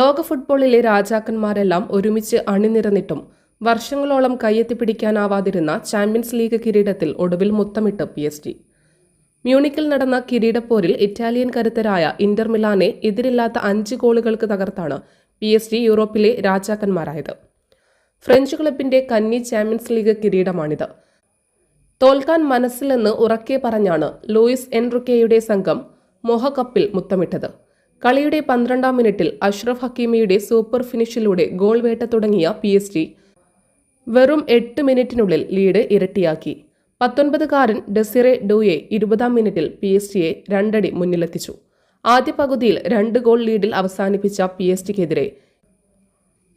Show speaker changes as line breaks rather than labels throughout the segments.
ലോക ഫുട്ബോളിലെ രാജാക്കന്മാരെല്ലാം ഒരുമിച്ച് അണിനിരന്നിട്ടും വർഷങ്ങളോളം കയ്യെത്തിപ്പിടിക്കാനാവാതിരുന്ന ചാമ്പ്യൻസ് ലീഗ് കിരീടത്തിൽ ഒടുവിൽ മുത്തമിട്ട് പി എസ് ജി മ്യൂണിക്കിൽ നടന്ന കിരീടപ്പോരിൽ ഇറ്റാലിയൻ കരുത്തരായ ഇന്റർ മിലാനെ എതിരില്ലാത്ത അഞ്ച് ഗോളുകൾക്ക് തകർത്താണ് പി എസ് ജി യൂറോപ്പിലെ രാജാക്കന്മാരായത്. ഫ്രഞ്ച് ക്ലബിന്റെ കന്നി ചാമ്പ്യൻസ് ലീഗ് കിരീടമാണിത്. തോൽക്കാൻ മനസ്സിലെന്ന് ഉറക്കെ പറഞ്ഞാണ് ലൂയിസ് എൻറുക്കേയുടെ സംഘം മോഹകപ്പിൽ മുത്തമിട്ടത്. കളിയുടെ പന്ത്രണ്ടാം മിനിറ്റിൽ അഷ്റഫ് ഹക്കീമിയുടെ സൂപ്പർ ഫിനിഷിലൂടെ ഗോൾ വേട്ട തുടങ്ങിയ പി എസ് ജി വെറും എട്ട് മിനിറ്റിനുള്ളിൽ ലീഡ് ഇരട്ടിയാക്കി. പത്തൊൻപതുകാരൻ ഡെസിറെ ഡോയെ ഇരുപതാം മിനിറ്റിൽ പി എസ് ജിയെ രണ്ടടി മുന്നിലെത്തിച്ചു. ആദ്യ പകുതിയിൽ രണ്ട് ഗോൾ ലീഡിൽ അവസാനിപ്പിച്ച പി എസ് ജിക്കെതിരെ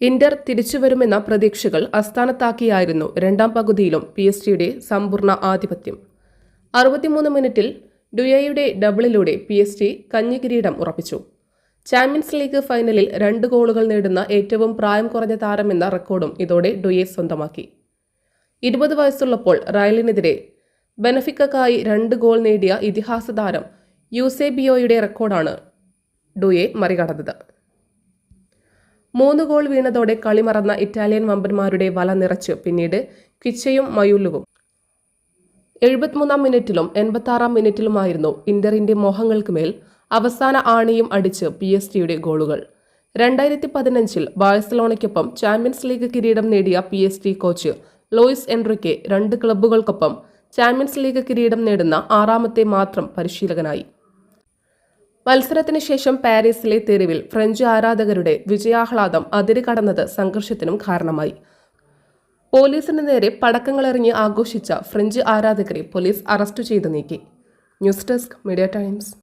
ഇന്റർ തിരിച്ചുവരുമെന്ന പ്രതീക്ഷകൾ അസ്ഥാനത്താക്കിയായിരുന്നു രണ്ടാം പകുതിയിലും പി എസ് ജിയുടെ സമ്പൂർണ ആധിപത്യം. അറുപത്തിമൂന്ന് മിനിറ്റിൽ ഡുയയുടെ ഡബിളിലൂടെ പി എസ് ജി കഞ്ഞി കിരീടം ഉറപ്പിച്ചു. ചാമ്പ്യൻസ് ലീഗ് ഫൈനലിൽ രണ്ട് ഗോളുകൾ നേടുന്ന ഏറ്റവും പ്രായം കുറഞ്ഞ താരമെന്ന റെക്കോർഡും ഇതോടെ ഡുയെ സ്വന്തമാക്കി. ഇരുപത് വയസ്സുള്ളപ്പോൾ റയലിനെതിരെ ബെനഫിക്കക്കായി രണ്ട് ഗോൾ നേടിയ ഇതിഹാസ താരം യുസെബിയോയുടെ റെക്കോർഡാണ് ഡുയെ മറികടന്നത്. മൂന്ന് ഗോൾ വീണതോടെ കളി മറന്ന ഇറ്റാലിയൻ വമ്പന്മാരുടെ വല നിറച്ച് പിന്നീട് കിച്ചയും മയൂലുവും. എഴുപത്തിമൂന്നാം മിനിറ്റിലും എൺപത്തി ആറാം മിനിറ്റിലുമായിരുന്നു ഇന്ററിന്റെ മോഹങ്ങൾക്ക് മേൽ അവസാന ആണിയും അടിച്ച് പി എസ് ജിയുടെ ഗോളുകൾ. രണ്ടായിരത്തി പതിനഞ്ചിൽ ബാഴ്സലോണയ്ക്കൊപ്പം ചാമ്പ്യൻസ് ലീഗ് കിരീടം നേടിയ P S G coach Luis Enrique രണ്ട് ക്ലബ്ബുകൾക്കൊപ്പം ചാമ്പ്യൻസ് ലീഗ് കിരീടം നേടുന്ന ആറാമത്തെ മാത്രം പരിശീലകനായി. മത്സരത്തിന് ശേഷം പാരീസിലെ തെരുവിൽ ഫ്രഞ്ച് ആരാധകരുടെ വിജയാഹ്ലാദം അതിര് കടന്നത് സംഘർഷത്തിനും കാരണമായി. പോലീസിന് നേരെ പടക്കങ്ങളെറിഞ്ഞ് ആഘോഷിച്ച ഫ്രഞ്ച് ആരാധകരെ പോലീസ് അറസ്റ്റ് ചെയ്തു നീക്കി. News desk media times.